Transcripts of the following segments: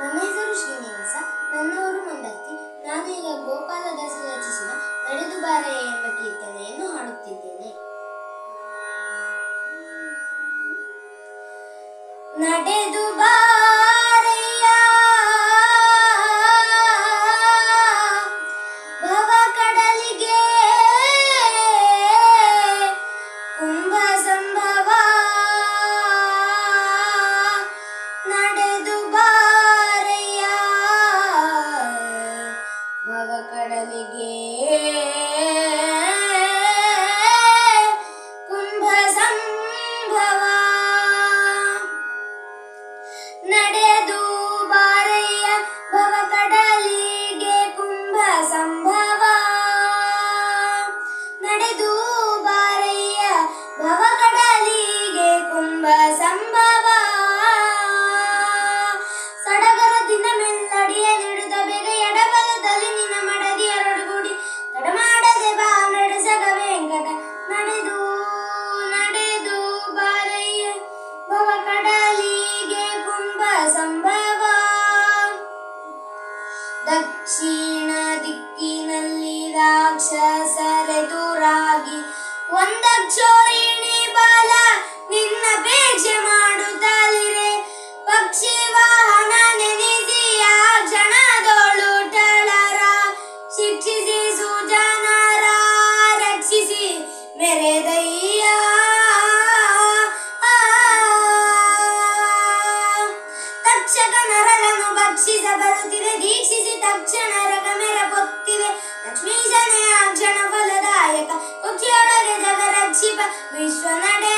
ನನ್ನ ಹೆಸರು ಶ್ರೀನಿವಾಸ, ನನ್ನವರು ಮಂಡಕ್ಕಿ ನಾನು ಈಗ ಗೋಪಾಲದಾಸರು ರಚಿಸಿದ ನಡೆದು ಬಾರೆ ಎಂಬ ಕೀರ್ತನೆಯನ್ನು ಹಾಡುತ್ತಿದ್ದೇನೆ. ನಡೆದು ಬಾ লেগে ದಕ್ಷಿಣ ದಿಕ್ಕಿನಲ್ಲಿ ರಾಕ್ಷಸರೆದುರಾಗಿ ಒಂದಕ್ಷೋ ರಕ್ಷಕ ನರರನು ಭಕ್ಷಿಸಬರುತ್ತಿವೆ ದೀಕ್ಷಿಸಿ ತಕ್ಷಣ ರಗಮೆರ ಪೊತ್ತಿವೆ ಲಕ್ಷ್ಮೀ ಜನೆಯ ಕ್ಷಣ ಫಲದಾಯಕ ಕುಕ್ಕಿಯೊಳಗೆ ಜಗರಕ್ಷಿಪ ವಿಶ್ವನಡೆ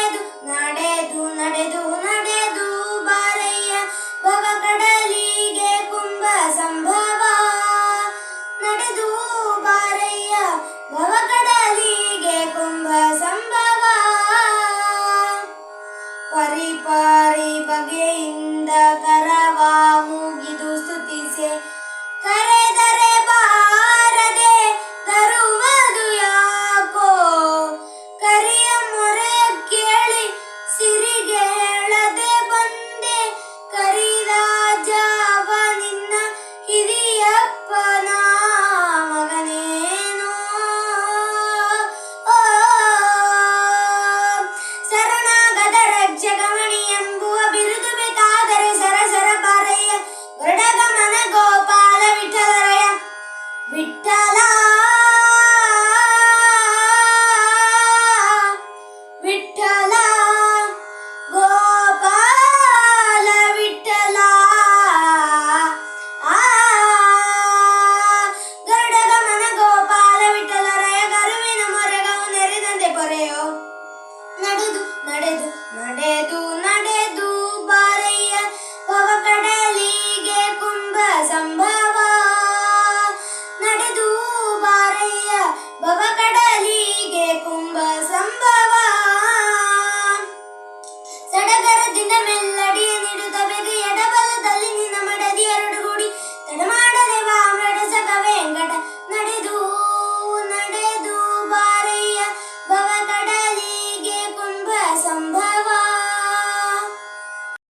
ನಡೆದು ನಡೆದು ನಡೆದು ನಡೆದು